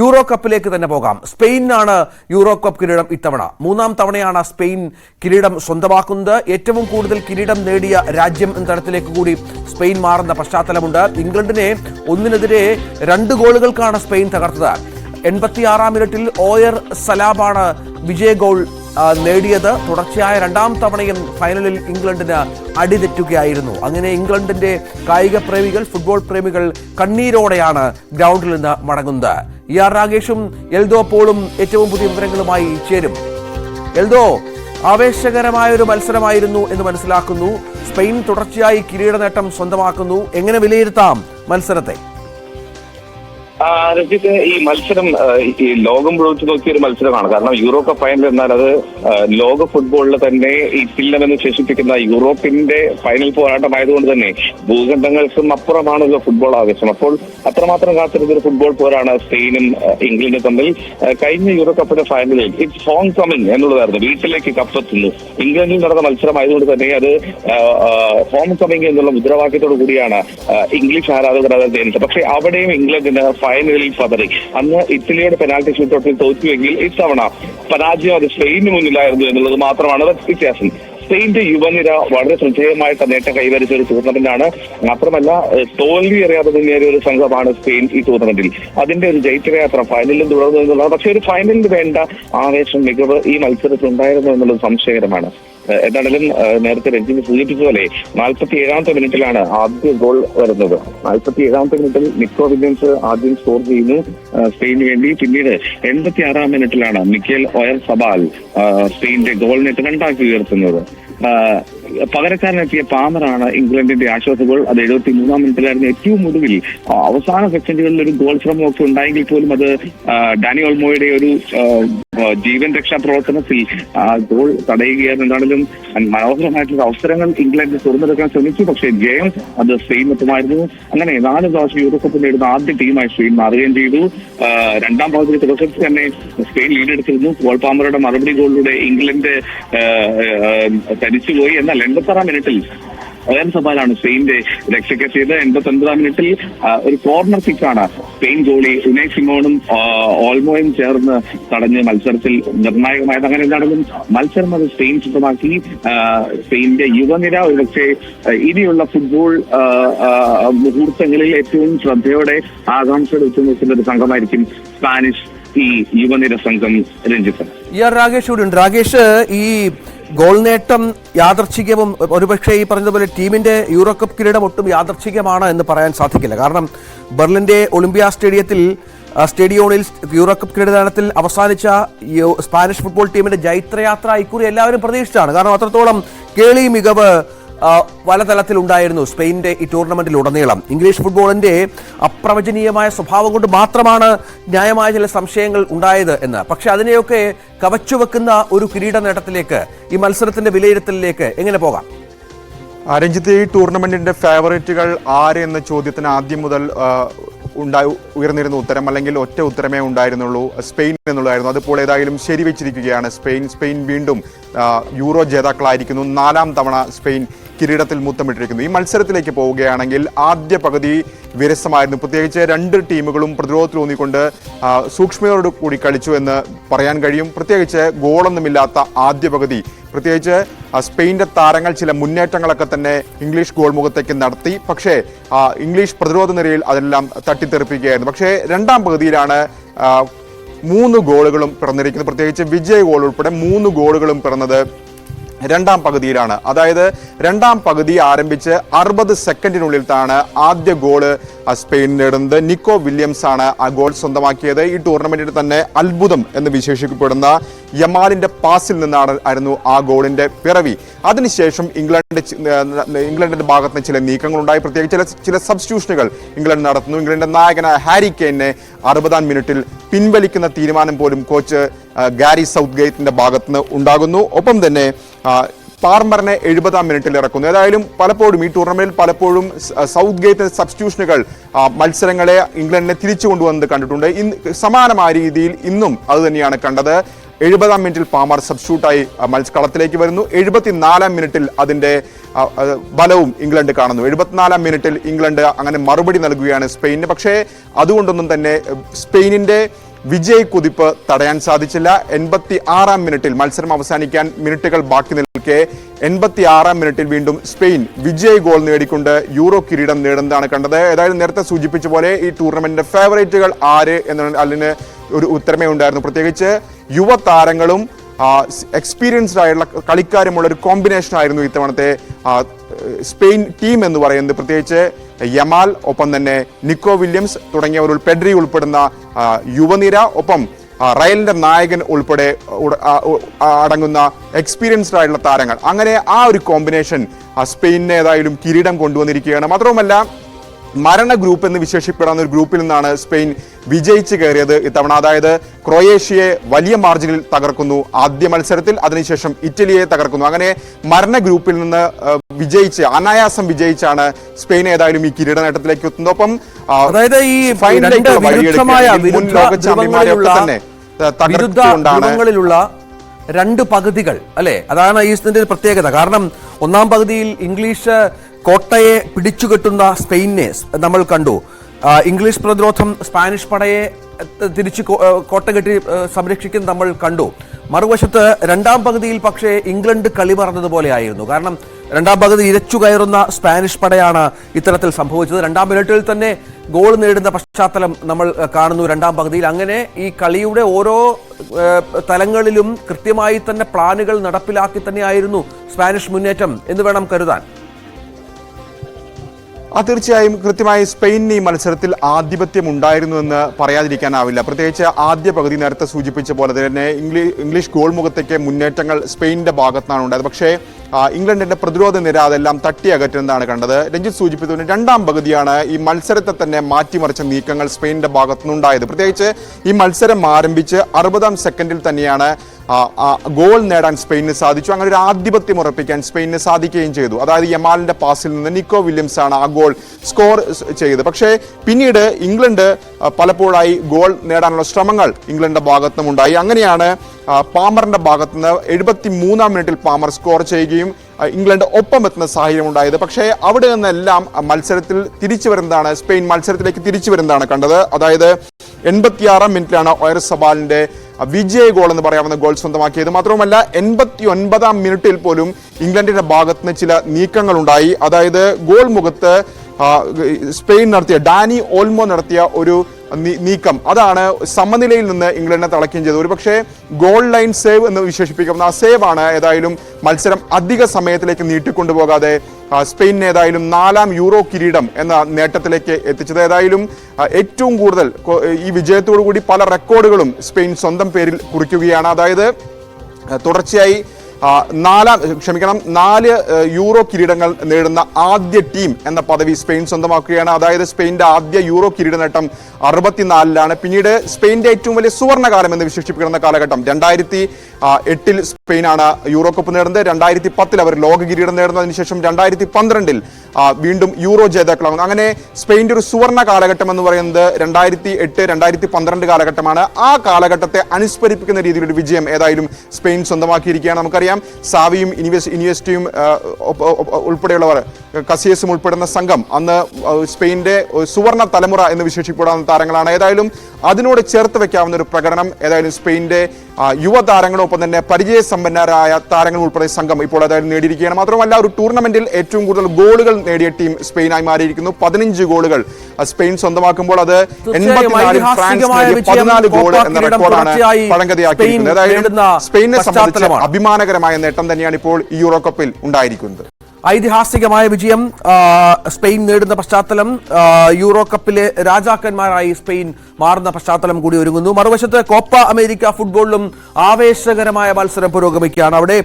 Euro കപ്പിലേക്ക് തന്നെ പോകാം. സ്പെയിനാണ് euro cup കിരീടം ഇത്തവണ. മൂന്നാം തവണയാണ് സ്പെയിൻ കിരീടം സ്വന്തമാക്കുന്നത്. ഏറ്റവും കൂടുതൽ കിരീടം നേടിയ രാജ്യം എന്ന തരത്തിലേക്ക് കൂടി സ്പെയിൻ മാറുന്ന പശ്ചാത്തലമുണ്ട്. ഇംഗ്ലണ്ടിനെ ഒന്നിനെതിരെ രണ്ട് ഗോളുകൾക്കാണ് സ്പെയിൻ തകർത്തത്. എൺപത്തിയാറാം മിനിറ്റിൽ ഓയർ സലാബാണ് വിജയ ഗോൾ നേടിയത് തുടർച്ചയായ രണ്ടാം തവണയും ഫൈനലിൽ ഇംഗ്ലണ്ടിന് അടിതെറ്റുകയായിരുന്നു. അങ്ങനെ ഇംഗ്ലണ്ടിന്റെ കായിക പ്രേമികൾ ഫുട്ബോൾ പ്രേമികൾ കണ്ണീരോടെയാണ് ഗ്രൗണ്ടിൽ നിന്ന് മടങ്ങുന്നത്. ഇ ആർ രാഗേഷും എൽദോ പോളും ഏറ്റവും പുതിയ വിവരങ്ങളുമായി ചേരും. എൽദോ ആവേശകരമായ ഒരു മത്സരമായിരുന്നു എന്ന് മനസ്സിലാക്കുന്നു. സ്പെയിൻ തുടർച്ചയായി കിരീട നേട്ടം സ്വന്തമാക്കുന്നു. എങ്ങനെ വിലയിരുത്താം മത്സരത്തെ? രഞ്ജിത്ത് ഈ മത്സരം ഈ ലോകം മുഴുവൻ നോക്കിയ ഒരു മത്സരമാണ്. കാരണം യൂറോ കപ്പ് ഫൈനൽ എന്നാൽ അത് ലോക ഫുട്ബോളിൽ തന്നെ ഈ പില്ലമെന്ന് വിശേഷിപ്പിക്കുന്ന യൂറോപ്പിന്റെ ഫൈനൽ പോരാട്ടമായതുകൊണ്ട് തന്നെ ഭൂഖണ്ഡങ്ങൾക്കും അപ്പുറമാണല്ലോ ഫുട്ബോൾ ആവേശം. അപ്പോൾ അത്രമാത്രം കാത്തിരുന്ന ഒരു ഫുട്ബോൾ പോരാണ് സ്പെയിനും ഇംഗ്ലണ്ടും തമ്മിൽ. കഴിഞ്ഞ യൂറോ കപ്പിന്റെ ഫൈനലിൽ ഇറ്റ്സ് ഹോം കമ്മിങ് എന്നുള്ളതായിരുന്നു. വീട്ടിലേക്ക് കപ്പെത്തുന്നു ഇംഗ്ലണ്ടിൽ നടന്ന മത്സരമായതുകൊണ്ട് തന്നെ അത് ഹോം കമ്മിങ് എന്നുള്ള മുദ്രാവാക്യത്തോടു കൂടിയാണ് ഇംഗ്ലീഷ് ആരാധകർ അത് പക്ഷേ അവിടെയും ഇംഗ്ലണ്ടിന് ഫൈനലിൽ പതറി. അന്ന് ഇറ്റലിയുടെ പെനാൾട്ടി ഷൂട്ടൗട്ടിൽ തോറ്റുവെങ്കിൽ ഇത്തവണ പരാജയം അത് സ്പെയിനിന് മുന്നിലായിരുന്നു എന്നുള്ളത് മാത്രമാണ് വ്യത്യാസം. സ്പെയിന്റെ യുവനിര വളരെ ശ്രദ്ധേയമായിട്ട് നേട്ടം കൈവരിച്ച ഒരു ടൂർണമെന്റാണ് മാത്രമല്ല തോൽവി അറിയാതെ മുന്നേറിയ ഒരു സംഘമാണ് സ്പെയിൻ ഈ ടൂർണമെന്റിൽ അതിന്റെ ഒരു ജയിച്ചയാത്ര ഫൈനലിൽ തുടർന്നു എന്നുള്ളത് പക്ഷേ ഒരു ഫൈനലിൽ വേണ്ട ആവേശം മികവ് ഈ മത്സരത്തിൽ ഉണ്ടായിരുന്നു എന്നുള്ളത് സംശയകരമാണ്. ഏഹ്, എന്താണെങ്കിലും നേരത്തെ രഞ്ജിന് സൂചിപ്പിച്ച പോലെ നാൽപ്പത്തി ഏഴാമത്തെ മിനിറ്റിലാണ് ആദ്യ ഗോൾ വരുന്നത്. നാൽപ്പത്തി ഏഴാമത്തെ മിനിറ്റിൽ നിക്കോ വില്യംസ് ആദ്യം സ്കോർ ചെയ്യുന്നു. സ്പെയിന് വേണ്ടി. പിന്നീട് എൺപത്തി ആറാം മിനിറ്റിലാണ് മിക്കേൽ ഒയർ സബാൽ സ്പെയിന്റെ ഗോളിനെ രണ്ടാക്കി ഉയർത്തുന്നത്. പകരക്കാരനെത്തിയ പാമറാണ് ഇംഗ്ലണ്ടിന്റെ ആശ്വാസ ഗോൾ. അത് എഴുപത്തി മൂന്നാം മിനിറ്റിലായിരുന്നു. ഏറ്റവും ഒടുവിൽ അവസാന സെക്കൻഡുകളിൽ ഒരു ഗോൾ ശ്രമമൊക്കെ ഉണ്ടായെങ്കിൽ പോലും അത് ഡാനി ഓൾമോയുടെ ഒരു ജീവൻ രക്ഷാ പ്രവർത്തനത്തിൽ ഗോൾ തടയുകയായിരുന്നു എന്താണെങ്കിലും മനോഹരമായിട്ടുള്ള അവസരങ്ങൾ ഇംഗ്ലണ്ട് തുറന്നെടുക്കാൻ ശ്രമിച്ചു. പക്ഷേ ജയം അത് സ്പെയിനെത്തുമായിരുന്നു അങ്ങനെ നാല് പ്രാവശ്യം യൂറോകപ്പ് നേടുന്ന ആദ്യ ടീമായി സ്പെയിൻ മാറുകയും ചെയ്തു. രണ്ടാം പകുതി തുടക്കത്തിൽ തന്നെ സ്പെയിൻ ലീഡെടുത്തിരുന്നു. പോൾ പാമറുടെ മറുപടി ഗോളിലൂടെ ഇംഗ്ലണ്ട് തരിച്ചുപോയി. എന്നാൽ എൺപത്താറാം മിനിറ്റിൽ സബാലാണ് സ്പെയിന്റെ രക്ഷയ്ക്കെത്തിയത് എൺപത്തി ഒൻപതാം മിനിറ്റിൽ ഒരു കോർണർ കിക്കാണ് സ്പെയിൻ ഗോളി ഉനയ് സിമോണും ഓൾമോയും ചേർന്ന് തടഞ്ഞ് മത്സരത്തിൽ നിർണായകമായത്. അങ്ങനെ എന്താണെങ്കിലും മത്സരം അത് സ്പെയിൻ സ്വന്തമാക്കി സ്പെയിന്റെ യുവനിര ഒരുപക്ഷെ ഇനിയുള്ള ഫുട്ബോൾ മുഹൂർത്തങ്ങളിൽ ഏറ്റവും ശ്രദ്ധയോടെ ആകാംക്ഷയുടെ ഉച്ചനോക്കുന്ന ഒരു സംഘമായിരിക്കും സ്പാനിഷ് ഈ യുവനിര സംഘം രഞ്ജിത്ത്. രാഗേഷ് കൂടി ഉണ്ട്. രാഗേഷ് ഈ ഗോൾ നേട്ടം യാദർച്ഛികവും ഒരുപക്ഷെ ഈ പറഞ്ഞതുപോലെ ടീമിന്റെ യൂറോകപ്പ് കിരീടം ഒട്ടും യാദർച്ഛികമാണ് എന്ന് പറയാൻ സാധിക്കില്ല. കാരണം ബെർലിന്റെ ഒളിമ്പിയ സ്റ്റേഡിയത്തിൽ സ്റ്റേഡിയോണിൽ യൂറോകപ്പ് കിരീടദാനത്തിൽ അവസാനിച്ച സ്പാനിഷ് ഫുട്ബോൾ ടീമിന്റെ ജൈത്രയാത്ര ഇക്കുറി എല്ലാവരും പ്രതീക്ഷിച്ചാണ്. കാരണം അത്രത്തോളം കേളി മികവ് ഉണ്ടായിരുന്നു സ്പെയിനിന്റെ ഈ ടൂർണമെന്റിൽ ഉടനീളം ഇംഗ്ലീഷ് ഫുട്ബോളിന്റെ അപ്രവചനീയമായ സ്വഭാവം കൊണ്ട് മാത്രമാണ് ന്യായമായ ചില സംശയങ്ങൾ ഉണ്ടായത് എന്ന്. പക്ഷെ അതിനെയൊക്കെ കവച്ചുവെക്കുന്ന ഒരു കിരീട നേട്ടത്തിലേക്ക് ഈ മത്സരത്തിന്റെ വിലയിരുത്തലിലേക്ക് എങ്ങനെ പോകാം? രഞ്ജിത്ത് ഈ ടൂർണമെന്റിന്റെ ഫേവറേറ്റുകൾ ആര് എന്ന ചോദ്യത്തിന് ആദ്യം മുതൽ ഉണ്ടായി ഉയർന്നിരുന്ന ഉത്തരം അല്ലെങ്കിൽ ഒറ്റ ഉത്തരമേ ഉണ്ടായിരുന്നുള്ളൂ സ്പെയിൻ എന്നുള്ളതായിരുന്നു. അതിപ്പോൾ ഏതായാലും ശരിവെച്ചിരിക്കുകയാണ്. സ്പെയിൻ സ്പെയിൻ വീണ്ടും യൂറോ ജേതാക്കളായിരിക്കുന്നു. നാലാം തവണ സ്പെയിൻ കിരീടത്തിൽ മുത്തമിട്ടിരിക്കുന്നു. ഈ മത്സരത്തിലേക്ക് പോവുകയാണെങ്കിൽ ആദ്യ പകുതി വിരസമായിരുന്നു. പ്രത്യേകിച്ച് രണ്ട് ടീമുകളും പ്രതിരോധത്തിലൂന്നിക്കൊണ്ട് സൂക്ഷ്മതയോട് കൂടി കളിച്ചു എന്ന് പറയാൻ കഴിയും. പ്രത്യേകിച്ച് ഗോളൊന്നുമില്ലാത്ത ആദ്യ പകുതി. പ്രത്യേകിച്ച് സ്പെയിന്റെ താരങ്ങൾ ചില മുന്നേറ്റങ്ങളൊക്കെ തന്നെ ഇംഗ്ലീഷ് ഗോൾ മുഖത്തേക്ക് നടത്തി. പക്ഷേ ഇംഗ്ലീഷ് പ്രതിരോധ നിരയിൽ അതെല്ലാം തട്ടിത്തെറിപ്പിക്കുകയായിരുന്നു. പക്ഷേ രണ്ടാം പകുതിയിലാണ് മൂന്ന് ഗോളുകളും പിറന്നിരിക്കുന്നത്. പ്രത്യേകിച്ച് വിജയ് ഗോൾ ഉൾപ്പെടെ മൂന്ന് ഗോളുകളും പിറന്നത് രണ്ടാം പകുതിയിലാണ്. അതായത് രണ്ടാം പകുതി ആരംഭിച്ച് അറുപത് സെക്കൻഡിനുള്ളിൽ താണ് ആദ്യ ഗോൾ സ്പെയിൻ നേടുന്നത്. നിക്കോ വില്യംസ് ആണ് ആ ഗോൾ സ്വന്തമാക്കിയത്. ഈ ടൂർണമെന്റിൽ തന്നെ അത്ഭുതം എന്ന് വിശേഷിക്കപ്പെടുന്ന യമാലിന്റെ പാസിൽ നിന്നാണ് ആയിരുന്നു ആ ഗോളിന്റെ പിറവി. അതിനുശേഷം ഇംഗ്ലണ്ട് ഇംഗ്ലണ്ടിന്റെ ഭാഗത്ത് നിന്ന് ചില നീക്കങ്ങളുണ്ടായി. പ്രത്യേകിച്ച് ചില ചില സബ്സ്റ്റിറ്റ്യൂഷനുകൾ ഇംഗ്ലണ്ട് നടത്തുന്നു. ഇംഗ്ലണ്ടിന്റെ നായകനായ ഹാരി കെയിനെ അറുപതാം മിനിറ്റിൽ പിൻവലിക്കുന്ന തീരുമാനം പോലും കോച്ച് ഗാരി സൗത്ത് ഗേറ്റിന്റെ ഭാഗത്തുനിന്ന് ഉണ്ടാകുന്നു. ഒപ്പം തന്നെ പാർമറിനെ എഴുപതാം മിനിറ്റിൽ ഇറക്കുന്നു. ഏതായാലും പലപ്പോഴും ഈ ടൂർണമെന്റിൽ പലപ്പോഴും സൗത്ത് ഗേറ്റ് സബ്സ്റ്റിറ്റ്യൂഷനുകൾ മത്സരങ്ങളെ ഇംഗ്ലണ്ടിനെ തിരിച്ചു കൊണ്ടുവന്നത് കണ്ടിട്ടുണ്ട്. ഇന്ന് സമാനമായ രീതിയിൽ ഇന്നും അത് തന്നെയാണ് കണ്ടത്. എഴുപതാം മിനിറ്റിൽ പാമർ സബ്സ്റ്റ്യൂട്ടായി കളത്തിലേക്ക് വരുന്നു. എഴുപത്തിനാലാം മിനിറ്റിൽ അതിന്റെ ബലവും ഇംഗ്ലണ്ട് കാണുന്നു. എഴുപത്തിനാലാം മിനിറ്റിൽ ഇംഗ്ലണ്ട് അങ്ങനെ മറുപടി നൽകുകയാണ് സ്പെയിനിന് പക്ഷേ അതുകൊണ്ടൊന്നും തന്നെ സ്പെയിനിന്റെ വിജയ് കുതിപ്പ് തടയാൻ സാധിച്ചില്ല. എൺപത്തി ആറാം മിനിറ്റിൽ മത്സരം അവസാനിക്കാൻ മിനിറ്റുകൾ ബാക്കി നിൽക്കെ. എൺപത്തി ആറാം മിനിറ്റിൽ വീണ്ടും സ്പെയിൻ വിജയ് ഗോൾ നേടിക്കൊണ്ട് യൂറോ കിരീടം നേടുന്നതാണ് കണ്ടത്. ഏതായാലും നേരത്തെ സൂചിപ്പിച്ച പോലെ ഈ ടൂർണമെന്റിന്റെ ഫേവറേറ്റുകൾ ആര് എന്ന അതിന് ഒരു ഉത്തരമേ ഉണ്ടായിരുന്നു. പ്രത്യേകിച്ച് യുവതാരങ്ങളും എക്സ്പീരിയൻസ്ഡ് ആയിട്ടുള്ള കളിക്കാരുമുള്ള ഒരു കോമ്പിനേഷൻ ആയിരുന്നു ഇത്തവണത്തെ സ്പെയിൻ ടീം എന്ന് പറയുന്നത് പ്രത്യേകിച്ച് യമാൽ ഒപ്പം തന്നെ നിക്കോ വില്യംസ് തുടങ്ങിയവർ പെഡ്രി ഉൾപ്പെടുന്ന യുവനിര ഒപ്പം റയലിന്റെ നായകൻ ഉൾപ്പെടെ അടങ്ങുന്ന എക്സ്പീരിയൻസ്ഡ് ആയിട്ടുള്ള താരങ്ങൾ. അങ്ങനെ ആ ഒരു കോമ്പിനേഷൻ സ്പെയിനിനേതായാലും കിരീടം കൊണ്ടുവന്നിരിക്കുകയാണ്. മാത്രവുമല്ല മരണ ഗ്രൂപ്പ് എന്ന് വിശേഷിപ്പെടാവുന്ന ഒരു ഗ്രൂപ്പിൽ നിന്നാണ് സ്പെയിൻ വിജയിച്ച് കയറിയത്. ഇത്തവണ അതായത് ക്രൊയേഷ്യയെ വലിയ മാർജിനിൽ തകർക്കുന്നു. ആദ്യ മത്സരത്തിൽ അതിനുശേഷം ഇറ്റലിയെ തകർക്കുന്നു. അങ്ങനെ മരണ ഗ്രൂപ്പിൽ നിന്ന് വിജയിച്ച് അനായാസം വിജയിച്ചാണ് സ്പെയിൻ ഏതായാലും ഈ കിരീട നേട്ടത്തിലേക്ക് എത്തുന്നത്. ഒപ്പം അതായത് ഈ മുൻ ലോക ചാമ്പ്യന്മാരെ തന്നെ തകർത്തുകൊണ്ടാണ് രണ്ട് പകുതികൾ അല്ലെ? അതാണ് ഈ പ്രത്യേകത. കാരണം ഒന്നാം പകുതിയിൽ ഇംഗ്ലീഷ് കോട്ടയെ പിടിച്ചുകെട്ടുന്ന സ്പെയിനെ നമ്മൾ കണ്ടു. ഇംഗ്ലീഷ് പ്രതിരോധം സ്പാനിഷ് പടയെ തിരിച്ച് കോട്ട കെട്ടി സംരക്ഷിക്കുന്ന നമ്മൾ കണ്ടു. മറുവശത്ത് രണ്ടാം പകുതിയിൽ പക്ഷേ ഇംഗ്ലണ്ട് കളി പറഞ്ഞതുപോലെ ആയിരുന്നു. കാരണം രണ്ടാം പകുതി ഇരച്ചു കയറുന്ന സ്പാനിഷ് പടയാണ് ഇത്തരത്തിൽ സംഭവിച്ചത്. രണ്ടാം മിനിറ്റിൽ തന്നെ ഗോൾ നേടുന്ന പശ്ചാത്തലം നമ്മൾ കാണുന്നു രണ്ടാം പകുതിയിൽ. അങ്ങനെ ഈ കളിയുടെ ഓരോ തലങ്ങളിലും കൃത്യമായി തന്നെ പ്ലാനുകൾ നടപ്പിലാക്കി തന്നെയായിരുന്നു സ്പാനിഷ് മുന്നേറ്റം എന്ന് വേണം കരുതാൻ. തീർച്ചയായും കൃത്യമായി സ്പെയിനിന് ഈ മത്സരത്തിൽ ആധിപത്യം ഉണ്ടായിരുന്നു എന്ന് പറയാതിരിക്കാനാവില്ല. പ്രത്യേകിച്ച് ആദ്യ പകുതി നേരത്തെ സൂചിപ്പിച്ച പോലെ തന്നെ ഇംഗ്ലീഷ് ഗോൾ മുഖത്തേക്ക് മുന്നേറ്റങ്ങൾ സ്പെയിനിന്റെ ഭാഗത്താണ് ഉണ്ടായത് പക്ഷേ ഇംഗ്ലണ്ടിന്റെ പ്രതിരോധ നിര അതെല്ലാം തട്ടി അകറ്റുന്നതാണ് കണ്ടത്. രഞ്ജിത്ത് സൂചിപ്പിച്ചതുപോലെ രണ്ടാം പകുതിയാണ് ഈ മത്സരത്തെ തന്നെ മാറ്റിമറിച്ച നീക്കങ്ങൾ സ്പെയിനിന്റെ ഭാഗത്തുനിന്നുണ്ടായത്. പ്രത്യേകിച്ച് ഈ മത്സരം ആരംഭിച്ച് അറുപതാം സെക്കൻഡിൽ തന്നെയാണ് ഗോൾ നേടാൻ സ്പെയിനിന് സാധിച്ചു. അങ്ങനെ ഒരു ആധിപത്യം ഉറപ്പിക്കാൻ സ്പെയിനിന് സാധിക്കുകയും ചെയ്തു. അതായത് യമാലിന്റെ പാസിൽ നിന്ന് നിക്കോ വില്യംസ് ആണ് ആ ഗോൾ സ്കോർ ചെയ്തത്. പക്ഷേ പിന്നീട് ഇംഗ്ലണ്ട് പലപ്പോഴായി ഗോൾ നേടാനുള്ള ശ്രമങ്ങൾ ഇംഗ്ലണ്ടിന്റെ ഭാഗത്തും ഉണ്ടായി. അങ്ങനെയാണ് പാമറിന്റെ പാമറിന്റെ ഭാഗത്തുനിന്ന് എഴുപത്തി മൂന്നാം മിനിറ്റിൽ പാമർ സ്കോർ ചെയ്യുകയും ഇംഗ്ലണ്ട് ഒപ്പം എത്തുന്ന സാഹചര്യം ഉണ്ടായത്. പക്ഷേ അവിടെ നിന്നെല്ലാം മത്സരത്തിൽ തിരിച്ചു വരുന്നതാണ് സ്പെയിൻ മത്സരത്തിലേക്ക് തിരിച്ചു വരുന്നതാണ് കണ്ടത്. അതായത് എൺപത്തിയാറാം മിനിറ്റിലാണ് ഒയർ സബാലിന്റെ വിജയ ഗോൾ എന്ന് പറയാവുന്ന ഗോൾ സ്വന്തമാക്കിയത്. മാത്രവുമല്ല എൺപത്തി ഒൻപതാം മിനിറ്റിൽ പോലും ഇംഗ്ലണ്ടിന്റെ ഭാഗത്തുനിന്ന് ചില നീക്കങ്ങൾ ഉണ്ടായി അതായത് ഗോൾ മുഖത്ത് സ്പെയിൻ നടത്തിയ ഡാനി ഓൾമോ നടത്തിയ ഒരു നീക്കം. അതാണ് സമനിലയിൽ നിന്ന് ഇംഗ്ലണ്ടിനെ തളയ്ക്കുകയും ചെയ്തത്. ഒരുപക്ഷെ ഗോൾ ലൈൻ സേവ് എന്ന് വിശേഷിപ്പിക്കുന്ന ആ സേവ് ആണ് ഏതായാലും മത്സരം അധിക സമയത്തിലേക്ക് നീട്ടിക്കൊണ്ടുപോകാതെ സ്പെയിനിന് ഏതായാലും നാലാം യൂറോ കിരീടം എന്ന നേട്ടത്തിലേക്ക് എത്തിച്ചത്. ഏതായാലും ഏറ്റവും കൂടുതൽ ഈ വിജയത്തോടു കൂടി പല റെക്കോർഡുകളും സ്പെയിൻ സ്വന്തം പേരിൽ കുറിക്കുകയാണ്. അതായത് തുടർച്ചയായി നാലാം ക്ഷമിക്കണം നാല് യൂറോ കിരീടങ്ങൾ നേടുന്ന ആദ്യ ടീം എന്ന പദവി സ്പെയിൻ സ്വന്തമാക്കുകയാണ്. അതായത് സ്പെയിന്റെ ആദ്യ യൂറോ കിരീട നേട്ടം അറുപത്തിനാലിലാണ്. പിന്നീട് സ്പെയിന്റെ ഏറ്റവും വലിയ സുവർണകാലം എന്ന് വിശേഷിപ്പിക്കുന്ന കാലഘട്ടം രണ്ടായിരത്തി എട്ടിൽ സ്പെയിനാണ് യൂറോ കപ്പ് നേടുന്നത്. രണ്ടായിരത്തി പത്തിൽ അവർ ലോക കിരീടം നേടുന്നതിന് ശേഷം രണ്ടായിരത്തി പന്ത്രണ്ടിൽ വീണ്ടും യൂറോ ജേതാക്കളാകുന്നു. അങ്ങനെ സ്പെയിന്റെ ഒരു സുവർണ കാലഘട്ടം എന്ന് പറയുന്നത് രണ്ടായിരത്തി എട്ട് രണ്ടായിരത്തി പന്ത്രണ്ട് കാലഘട്ടമാണ്. ആ കാലഘട്ടത്തെ അനുസ്മരിപ്പിക്കുന്ന രീതിയിലൊരു വിജയം ഏതായാലും സ്പെയിൻ സ്വന്തമാക്കിയിരിക്കുകയാണ്. നമുക്കറിയാം സാവിയും ഇനിവെസ് ഇനിവെസ്റ്റിയും ഉൾപ്പെടെയുള്ളവർ കസിയസും ഉൾപ്പെടുന്ന സംഘം അന്ന് സ്പെയിന്റെ സുവർണ തലമുറ എന്ന് വിശേഷിപ്പെടാവുന്ന താരങ്ങളാണ്. ഏതായാലും അതിനോട് ചേർത്ത് വെക്കാവുന്ന ഒരു പ്രകടനം ഏതായാലും സ്പെയിന്റെ യുവതാരങ്ങളോടൊപ്പം തന്നെ ഒപ്പം തന്നെ പരിചയസമ്പന്നരായ താരങ്ങൾ ഉൾപ്പെടെ സംഘം ഇപ്പോൾ അതായത് നേടിയിരിക്കുകയാണ്. മാത്രമല്ല ഒരു ടൂർണമെന്റിൽ ഏറ്റവും കൂടുതൽ ഗോളുകൾ നേടിയ ടീം സ്പെയിനായി മാറിയിരിക്കുന്നു. പതിനഞ്ച് ഗോളുകൾ സ്പെയിൻ സ്വന്തമാക്കുമ്പോൾ അത് എൺപത്തിനാലിൽ ഫ്രാൻസ് പതിനാല് ഗോൾ എന്ന റെക്കോർഡാണ് പഴങ്കഥയാക്കിയിരിക്കുന്നത്. അതായത് സ്പെയിനെ സംബന്ധിച്ച് അഭിമാനകരമായ നേട്ടം തന്നെയാണ് ഇപ്പോൾ ഈ യൂറോ കപ്പിൽ ഉണ്ടായിരിക്കുന്നത്. ഐതിഹാസികമായ വിജയം സ്പെയിൻ നേടുന്ന പശ്ചാത്തലം യൂറോ കപ്പിലെ രാജാക്കന്മാരായി സ്പെയിൻ മാറുന്ന പശ്ചാത്തലം കൂടി ഒരുങ്ങുന്നു. മറുവശത്ത് കോപ്പ അമേരിക്ക ഫുട്ബോളിലും ആവേശകരമായ മത്സരം പുരോഗമിക്കുകയാണ്. അവിടെ